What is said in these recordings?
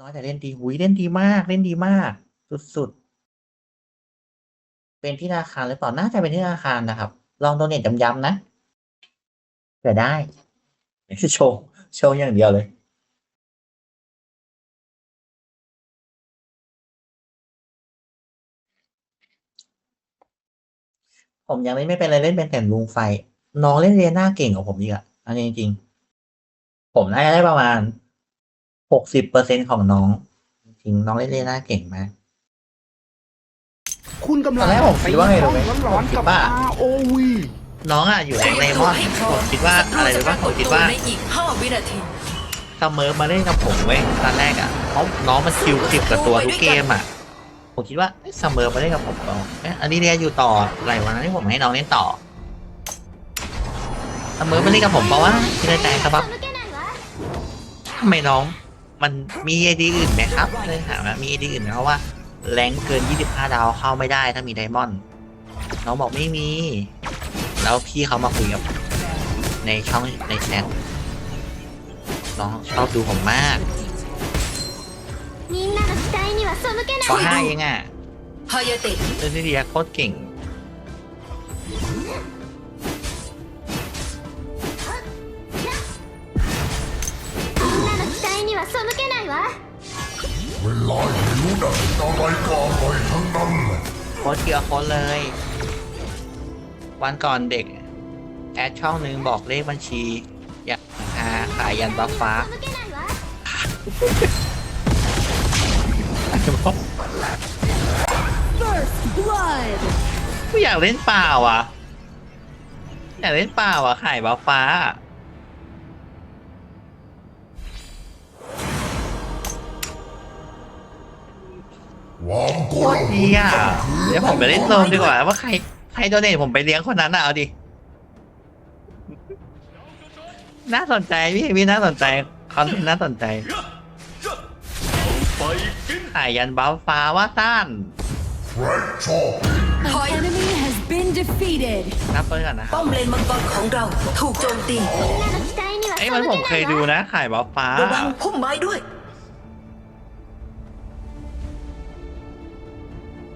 น้อยแต่เล่นดีหุยเล่นดีมาก เล่นดีมาก สุดๆ เป็นที่ธนาคารหรือเปล่าน่าจะเป็นที่ธนาคารนะครับ ลองโดเนทย้ำๆนะเผื่ได้โชว์โชว์อย่างเดียวเลยผมยังเล่นไม่เป็นเลยเล่นเป็นแต่ลุงไฟ น้องเล่นเรียนหน้าเก่งกว่าผมอีกอะอันนี้จริงๆผมน่าจะได้ประมาณ หกสิบเปอร์เซ็นของน้อง จริงๆน้องเล่นเรียนหน้าเก่งมาก คุณกำลัตอนแรกผมคิดว่าไงรู้ไหมห้องร้อนๆกับผมคิดว่า ROV น้องอะอยู่แรงในมอนผมคิดว่าอะไรรู้ป่ะผมคิดว่าในอีก5วินาทีเสมอมาเล่นกับผมเว้ยตอนแรกอะเพราะน้องมันคิวสิบกับตัวทุกเกมอะผมคิดว่าเอ๊ะเสมอมาเล่นกับผมต่อเอ๊ะอันนี้เรียนอยู่ต่ออะไรวะที่ผมให้น้องเล่นต่อเสมอมาเล่นกับผมเพราะว่าคิดในใจครับว่าทำไมน้อง มันมีไอดีอื่นไหมครับเลยถามว่ามีไอดีอื่นเพราะว่าแรงเกิน 25 ดาวเข้าไม่ได้ถ้ามีไดมอนด์น้องบอกไม่มี แล้วพี่เขามาคุยกับในช่องในแชทน้องชอบดูผมมากป .5 เองอะเรื่องที่เดียโคตรเก่ง 背けないわ เวลาหิวน่ะอะไรก็อร่อยทั้งนั้นแหละ โคตรเกียร์โคตรเลย วันก่อนเด็ก แอดช่องหนึ่งบอกเลขบัญชี อยากหาขายยันบัฟฟ้า 背けないわ กูอยากเล่นเปล่าอ่ะ อยากเล่นเปล่าอ่ะขายบัฟฟ้า คว โคตรดีอะเดี๋ยวผมไปเล่นเติมดีกว่า ว่าใครใครโดเนทผมไปเลี้ยงคนนั้นน่ะเอาดิ น่าสนใจพี่พี่น่าสนใจคอนเทนต์น่าสนใจไอยยันบ้ลฟ้าว่าต้าน An ยนับเปิ้ลก่อนนะป้อมเลนมังกรของเราถูกโจมตีไอ้ยมันผมเคยดูนะขายบ้ลฟ้าระวังพุ่มไม้ด้วย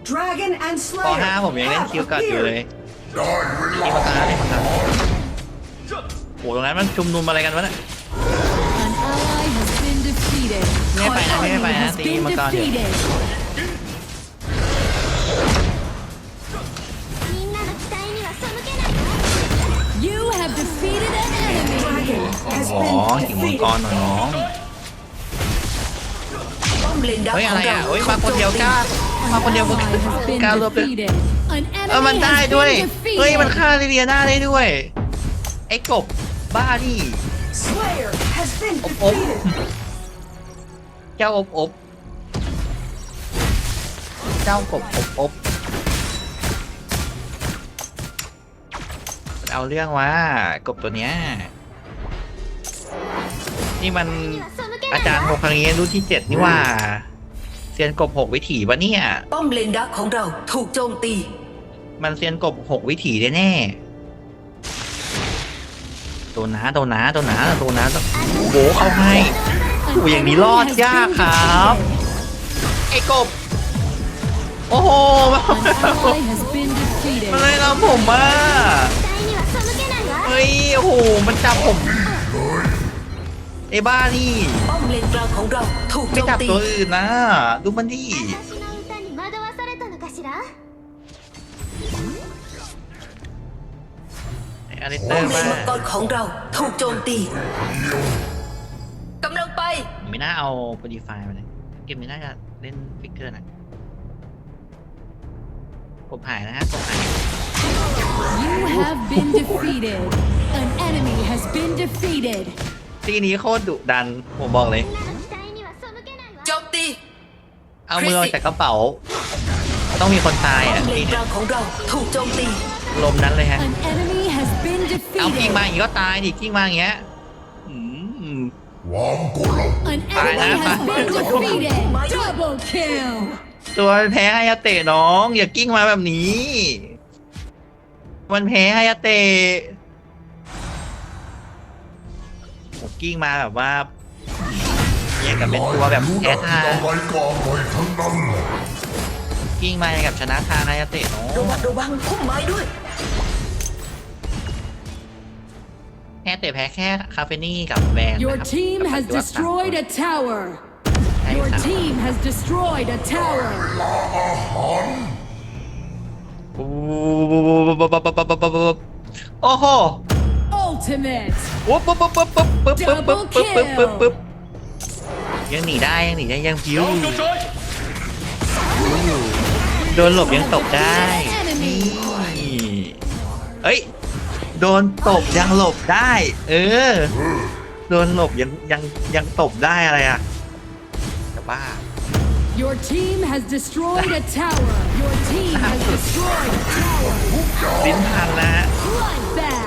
Dragon and ป Slayer ห้าผมยังเล่นคิวกัดอยู่เลย ได้เว นี่ ลา มาตาเนี่ยมาตาโอ้ตรงนั้นมันชุมนุมอะไรกันวะเนี่ย An ally has been defeated. ไม่ไปนะไม่ Enemy ไปนะ has ตี been มาก่อนเดี๋ยว defeated. みんなの期待には背けないわ You have defeated an enemy. อ๋อหิวมังกรเหรอน้อง ป้อมเลนดัก เฮ้ย ข อะ อง ไร เรา อ่ะเฮ้ย ถู มาก คน โจ เดียว มตี กล้า มาคนเดียวมึงกล้ารวบเลยเออมันได้ด้วย เฮ้ย มันฆ่าลิเลียนาได้ด้วย ไอ้กบบ้านี่อบอบเจ้าอบอบเจ้ากบอบอบเอาเรื่องว่ากบตัวเนี้ยนี่มันอาจารย์หกครั้งเงี้รุ่นที่เจ็ดนี่ว่า ซียนกบหกวิถีปะเนี่ย ป้อมเลนดักของเราถูกโจมตี มันเซียนกบหกวิถีแน่ๆโดนนะโดนนะโดนาตัวนนาโอ้โหเข้าให้อย่างนี้รอดยากครับ ไอ้กบ โอ้โหมันเลยเราผมอะเฮ้ยโอ้โหมันจับผมไอ้บ้านี่ เลนกลางของเราถูกโจ ไม่ ม จับ ตี ตัวอื่นนะ ดูมันดิ 私の歌に惑わされたのかしら ไอ้อลิสเต ป้ อ อม ร์ เลน บ้า มังกรของเราถูกโจมตีกำลังไป ไม่น่าเอาโปรดีไฟมาเลย เกมนี้น่าจะเล่นฟิกเกอร์นะผมหายนะฮะผมหาย You have been defeated. An enemy has been defeated. ซี่นี้โคตรดุดัน ผมบอกเลย โจมตีเอามือออกจากกระเป๋า ต้องมีคนตายอะทีเนี่าของเราถูกโจมตี ลมนั้นเลยฮะเอากิ้งมาอีกก็ตายดิกิ้งมาอย่างเงี้ยอืม An enemy ตัวแพ้ไฮยาเตะน้อง อย่ากิ้งมาแบบนี้ มันแพ้ไฮยาเตะ กิ้งมาแบบว่าแยอย่างกับเป็นตัวแบบแพ้ทางอะไรก็อร่อยทั้งนั้นแหละกิ้งมาอย่างกับชนะทางนายาเตะเนาะระวังระวังพุ่มไม้ด้วย แค่เตะแพ้แค่คาเฟนี่กับแวน Your นะครับ team กับ has ปฏิวัติ destroyed a tower. ใช่ Your ครับ team has destroyed a tower. โอ้โห Ultimate. ปุ๊บปุ๊บปุ๊บปุ๊บปุ๊บปุ๊บปุ๊บปุ๊บ Double ปุ๊บปุ๊บ kill ปุ๊บปุ๊บยังหนีได้ยังหนีได้ยังพิวอยู่โดนหลบยังตบได้ Enemy. เอ้ย โดนตบยังหลบได้ เออ โดนหลบยังยังยังตบได้อะไรอะจะบ้า Your team has destroyed a tower. Your team has destroyed a tower. ลิ้นพันนะฮะ Bloodbath.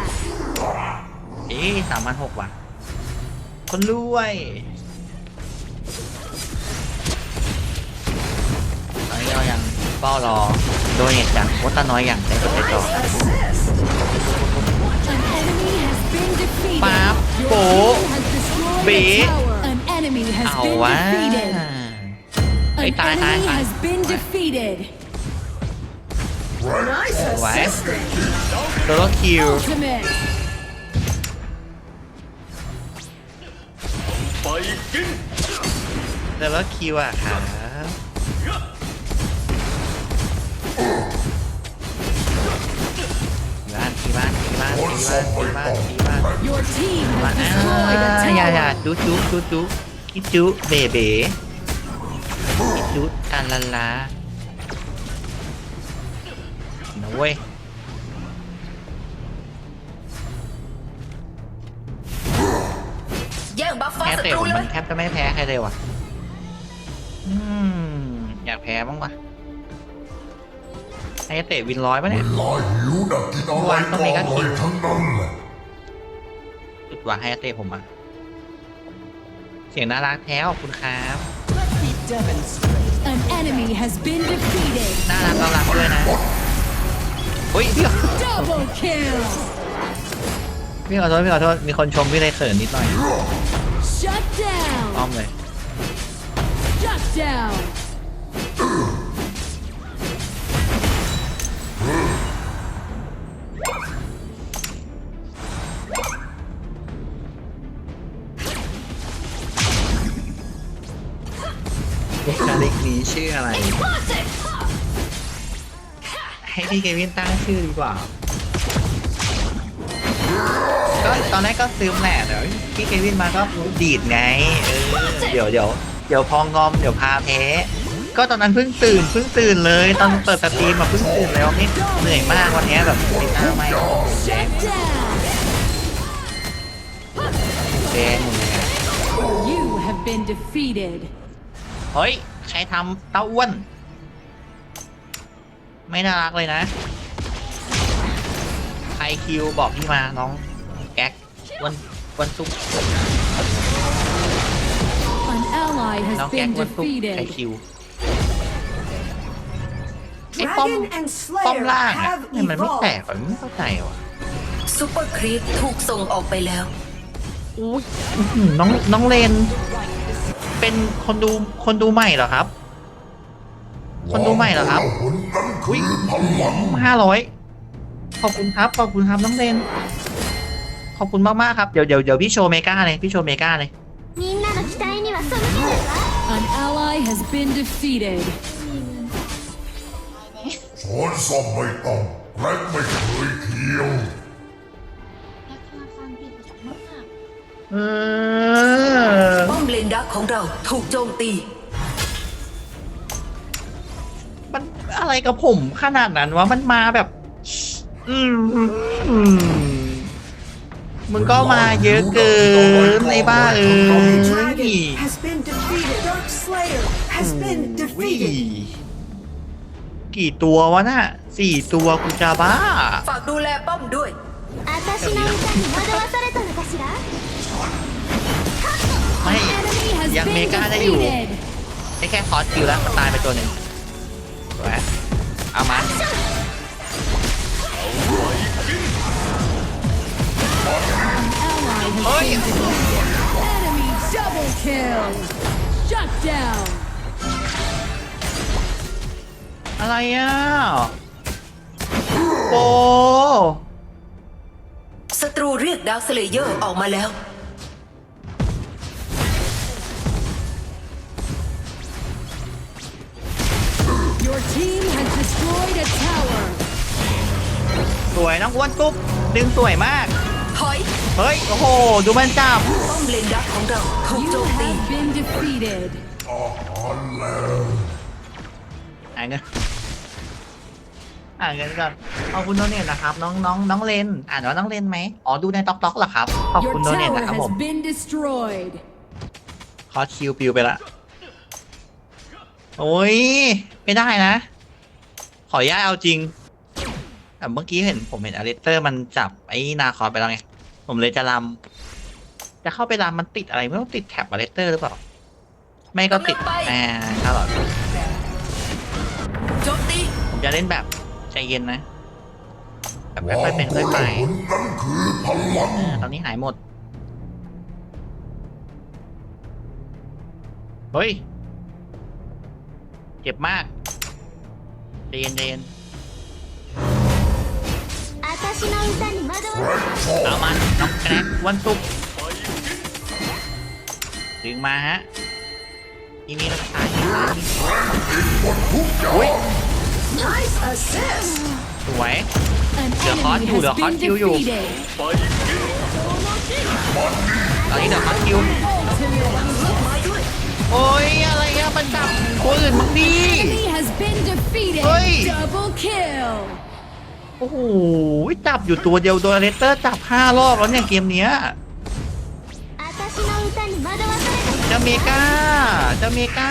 เอ๊สามพันหกว่ะ คนรวยตอนนี้เรายังเฝ้ารอโดยเหตุจากวัตน้อยอย่างใจจดใจจ่อ An enemy has been defeated. Báp, Your bố, team has destroyed bế. a tower. An enemy has เอา been วะ defeated. ไอ้ย An ตายตาย enemy ตาย has been defeated. Nice ไว้ assistant. โดโลคิว Ultimate. โดโลคิวอะครับบ้านที่บ้านที่บ้านที่บ้านที่บ้านที่บ้าน Your team มา has อ่า destroyed a อย่าอย่า tower. จุ๊จุ๊จุ๊จุ๊คิดจุ๊เบเบคิดจุ๊การลันลานะเว้ย แย่งบัฟฟ้าแพ้ศัเตะตรูผมเลมัยนแทบจะไม่แพ้ใครเลยว่ะอืมอยากแพ้บ้างวะไอ้เตะวินร้อยปะเวเนี่ย ลาหิวน่ะกินอะไรก็อร่อยทั้งนั้นแหละจุดหวังให้เตะผมอะ เสียงน่ารักแท้ขอบคุณครับ An enemy has been defeated. น่ารักต้อนรับด้วยนะอุ้ยพี่ขอ Double kill. พี่ขอโทษพี่ขอโทษมีคนชมพี่เลยเขินนิดหน่อย Shut down. อ้อมเลย Shut down. บุคลิกนี้ชื่ออะไร ให้พี่เควินตั้งชื่อดีกว่าก็ ตอนแรกก็ซื้อแหละแต่ว่าพี่เควินมาก็ดีดไงเออเดี๋ยวเดี๋ยวเดี๋ยวพองอมเดี๋ยวพาแพ้ก็ตอนนั้นเพิ่งตื่นเพิ่งตื่นเลย ตอนเปิดสตรีมมาเพิ่งตื่นแล้วนี่เหนื่อยมากวันนี้แบบติดหน้าไม่ Shut down. แดงหมดเลยอะ You have been defeated. เฮ้ย ใครทำเต้าอ้วน ไม่น่ารักเลยนะ ใครคิวบอกพี่มาน้องแก๊กอ้ วันอ้วันซุป An ally น้อง has แก๊ก been อ้วันซุปใคร defeated. คิว ไอ้ป้อม Dragon and ป้อม Slayer ล่างอะ have ทำไมมันไม่แตก evolved. วะไม่เข้าใจวะซูเปอร์ครีปถูกส่งออกไปแล้ว อุ้ยอื้อหือน้องน้องเลน เป็นคนดูคนดูใหม่เหรอครับ คนดูใหม่เหรอครับคนนั้นคือพลัง ห้าร้อยขอบคุณครับ ขอบคุณครับน้องเลน ขอบคุณมากมากครับ เดี๋ยวเดี๋ยวเดี๋ยวพี่โชว์เมกาเลย พี่โชว์เมกาเลย An สนซ่อมไม่ต้องแกรกไม่เคยเคียวเออป้อมเลนดาของเราถูกโจมตี มันอะไรกับผมขนาดนั้นวะ มันมาแบบ อืม มึงก็มาเยอะเกินไอ้บ้าเอ้ย Dragon has been defeated. Dark Slayer has been วิ defeated. กี่ตัววะน่ะสี่ตัวกูจะบ้า ฝากดูแลป้อมด้วย 私の歌に惑わされたのかしら ไม่ Enemy has ยังเม been กาได้อยู่ defeated. ได้แค่คอสคิวแล้วตายไปตัวหนึ่งสวยเอามา Ally has Ôi. been defeated. Enemy double kill. Shut down. อะไรอะโอ้ศัตรูเรียกดาวสเลเยอร์ออกมาแล้ว Your team has destroyed a tower. สวยน้องอ้วนตุ๊บดึงสวยมาก ถอยเฮ้ย โอ้โห ดูมันจับป้อมเลนดักของเราถูก You โจมตี have been defeated. อาหารแล้วหาเงินหาเงินก่อนขอบคุณโดเนทนะครับ น้องน้องน้องเลน อ่านว่าน้องเลนไหมอ๋อ ดูในต็อกต็อกเหรอครับ ขอบ Your คุณโดเนท tower นะครับผ has ม been destroyed. คอสคิวปิวไปละ โอ้ย ไม่ได้นะ ขออนุญาตเอาจริง แต่เมื่อกี้เห็นผมเห็นอเลสเตอร์มันจับไอ้นาคอสไปแล้วไง ผมเลยจะลำจะเข้าไปลำมันติดอะไรไม่รู้ติดแท็บอเลสเตอร์หรือเปล่า ไม่ก็ติดแอร์ตลอดโจผมจะเล่นแบบใจเย็นนะ แบบค่อยๆเป็นค่อยไปนั่งตอนนี้หายหมด เฮ้ย เจ็บมากใจเย็นใจเย็น เอามันน้องแกรกวันตุกดึงมาฮะทีนี้เราตายอยู่นะหมดทุกอย่างอุ้ย Nice assist. สวย An Được khó enemy chịu, được has khó been chịu dù. defeated. ตอนนี้เดี๋ยวมาคิวโอ้ยอะไรอะมันจับตัวอื่นมึงดี Enemy has been โอ้โหจับอยู่ตัวเดียวโดนเลสเตอร์จับห้ารอบแล้วเนี่ยเกมเนี้ยเจาเมกาเจาเมกา